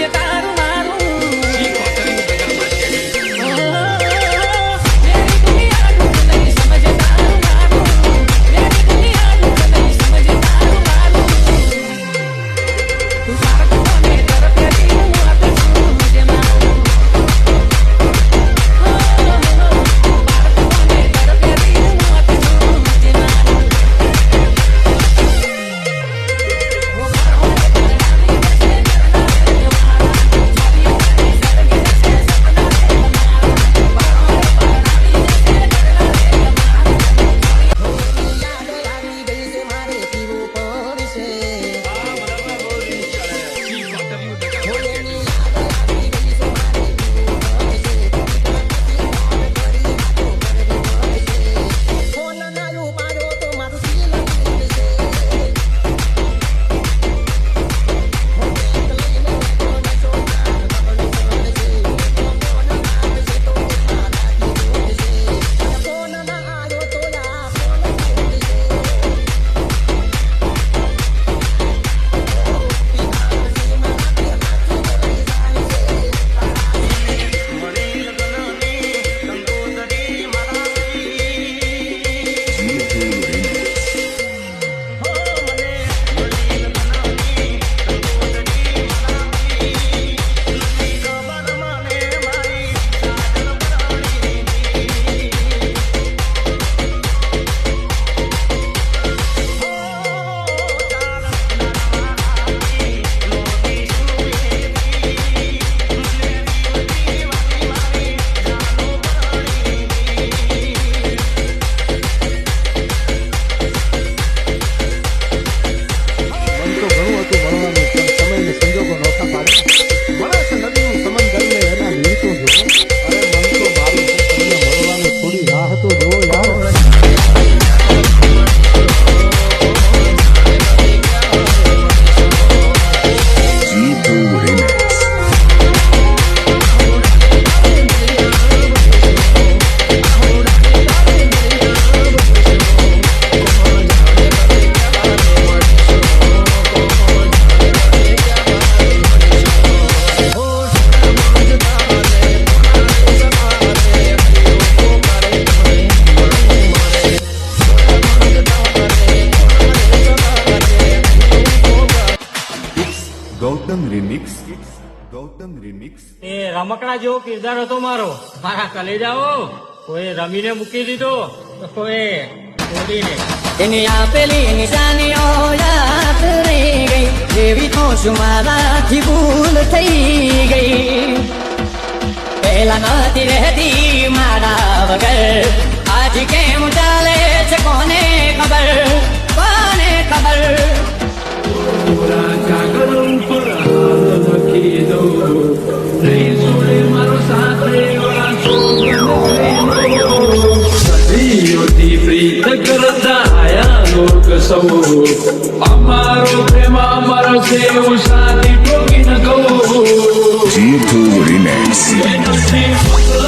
sociedad. Gautam remix Gautam remix એ રમકડા જેવો કિરદાર હતો મારો. મારા કલેજાઓ કોઈ રમીને મૂકી દીધો. તો કોઈ છોડીને એની આપેલી નિશાનીઓ યાદ રહી ગઈ. જેવી ખોશ મારાથી ભૂલ થઈ ગઈ. પહેલા નથી રહેતી મારા વગર. આજ કેમ ચાલે સૌ અમારો પ્રેમ અમારો છે એવું સાથી ઠોકી ન કહું G2 Remix. લગ્નનો